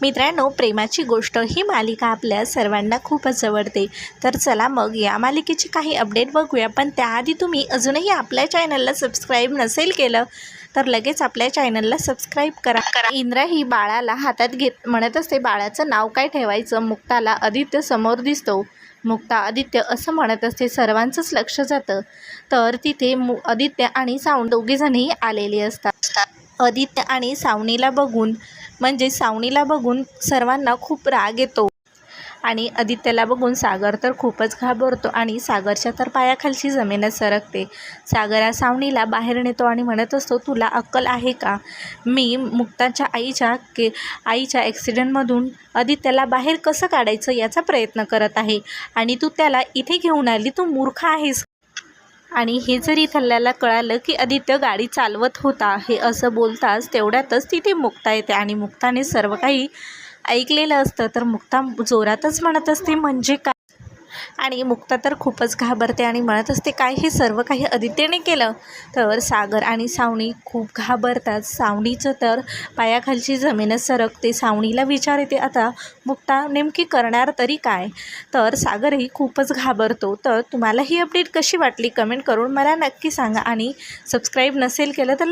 मित्रांनो प्रेमाची गोष्ट ही मालिका आपल्या सर्वांना खूपच आवडते. तर चला मग या मालिकेची काही अपडेट बघूया. पण त्याआधी तुम्ही अजूनही आपल्या चॅनलला सबस्क्राईब नसेल केलं तर लगेच आपल्या चॅनलला सबस्क्राईब करा. करा इंद्रा ही बाळाला हातात घेत म्हणत असते बाळाचं नाव काय ठेवायचं? मुक्ताला आदित्य समोर दिसतो. मुक्ता आदित्य असं म्हणत असते सर्वांचंच लक्ष जातं. तर तिथे मु आदित्य आणि साऊंड दोघेजणही आलेले असतात. आदित्य आणि सावनीला बघून म्हणजे सावनीला बघून सर्वांना खूप राग येतो. आणि आदित्यला बघून सागर तर खूपच घाबरतो आणि सागरच्या तर पायाखालची जमीनच सरकते. सागर या सावनीला बाहेर नेतो आणि म्हणत असतो तुला अक्कल आहे का? मी मुक्ताच्या आईच्या के आईच्या ॲक्सिडेंटमधून आदित्यला बाहेर कसं काढायचं याचा प्रयत्न करत आहे आणि तू त्याला इथे घेऊन आली तू मूर्ख आहेस. आणि हे जरी थल्ल्याला कळालं की आदित्य गाडी चालवत होता हे असं बोलताच तेवढ्यातच तिथे मुक्ता येते. आणि मुक्ताने सर्व काही ऐकलेलं असतं. तर मुक्ता जोरातच म्हणत असते म्हणजे का आणि मुक्ता तर खूपच घाबरते आणि म्हणत असते काय हे सर्व काही आदित्यने केलं? तर सागर आणि सावणी खूप घाबरतात. सावणीचं तर पायाखालची जमीनच सरकते. सावणीला विचार येते आता मुक्ता नेमकी करणार तरी काय? तर सागरही खूपच घाबरतो. तर तुम्हाला ही अपडेट कशी वाटली? कमेंट करून मला नक्की सांगा आणि सबस्क्राईब नसेल केलं तर